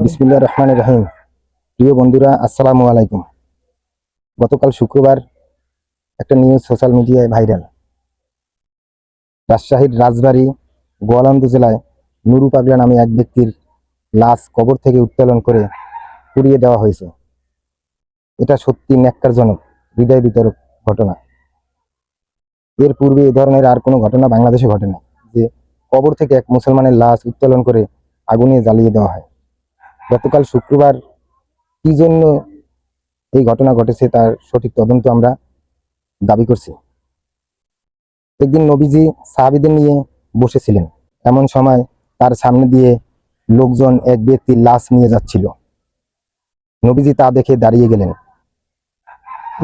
বিসমিল্লা রহমান রহিম। প্রিয় বন্ধুরা, আসসালামু আলাইকুম। গতকাল শুক্রবার একটা নিউজ সোশ্যাল মিডিয়ায় ভাইরাল। রাজশাহীর রাজবাড়ী, গোয়ালন্দ জেলায় নুরু পাগলা নামে এক ব্যক্তির লাশ কবর থেকে উত্তোলন করে পুড়িয়ে দেওয়া হয়েছে। এটা সত্যি ন্যাক্কারজনক, হৃদয় বিতরক ঘটনা। এর পূর্বে এ ধরনের আর কোনো ঘটনা বাংলাদেশে ঘটে না যে কবর থেকে এক মুসলমানের লাশ উত্তোলন করে আগুনে জ্বালিয়ে দেওয়া হয়। গতকাল শুক্রবার কি জন্য এই ঘটনা ঘটেছে তার সঠিক তদন্ত আমরা দাবি করছি। একদিন নবীজি সাহাবিদের নিয়ে বসেছিলেন। এমন সময় তার সামনে দিয়ে লোকজন এক ব্যক্তির লাশ নিয়ে যাচ্ছিল। নবীজি তা দেখে দাঁড়িয়ে গেলেন।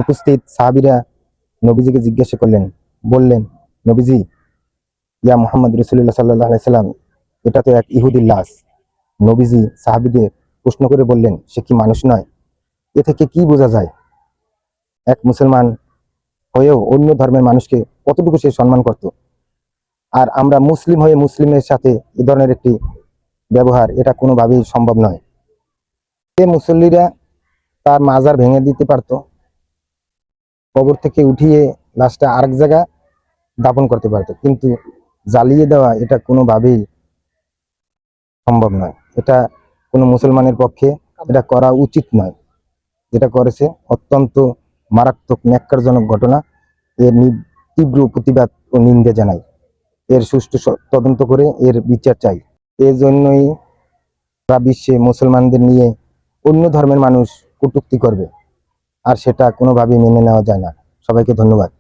উপস্থিত সাহাবিরা নবীজিকে জিজ্ঞাসা করলেন, বললেন, নবীজি, ইয়া মোহাম্মদ রসুল্লাহ সাল্লাহ সাল্লাম এটা তো এক ইহুদির লাশ। নবীজি সাহাবিদের প্রশ্ন করে বললেন, সে কি মানুষ নয়? এ থেকে কি বোঝা যায়? এক মুসলমান হয়েও অন্য ধর্মের মানুষকে কতটুকু সে সম্মান করত? আর আমরা মুসলিম হয়ে মুসলিমের সাথে এ ধরনের একটি ব্যবহার, এটা কোনোভাবেই সম্ভব নয়। সে মুসল্লিরা তার মাজার ভেঙে দিতে পারত, কবর থেকে উঠিয়ে লাশটা আরেক জায়গা দাপন করতে পারত, কিন্তু জ্বালিয়ে দেওয়া এটা কোনোভাবেই সম্ভব নয়। এটা কোনো মুসলমানের পক্ষে এটা করা উচিত নয়। যেটা করেছে অত্যন্ত মারাত্মক ন্যাক্কারজনক ঘটনা। এর তীব্র প্রতিবাদ ও নিন্দে জানাই। এর সুষ্ঠু তদন্ত করে এর বিচার চাই। এই জন্যই সারা বিশ্বে মুসলমানদের নিয়ে অন্য ধর্মের মানুষ কটুক্তি করবে। আর সেটা কোনোভাবেই মেনে নেওয়া যায় না। সবাইকে ধন্যবাদ।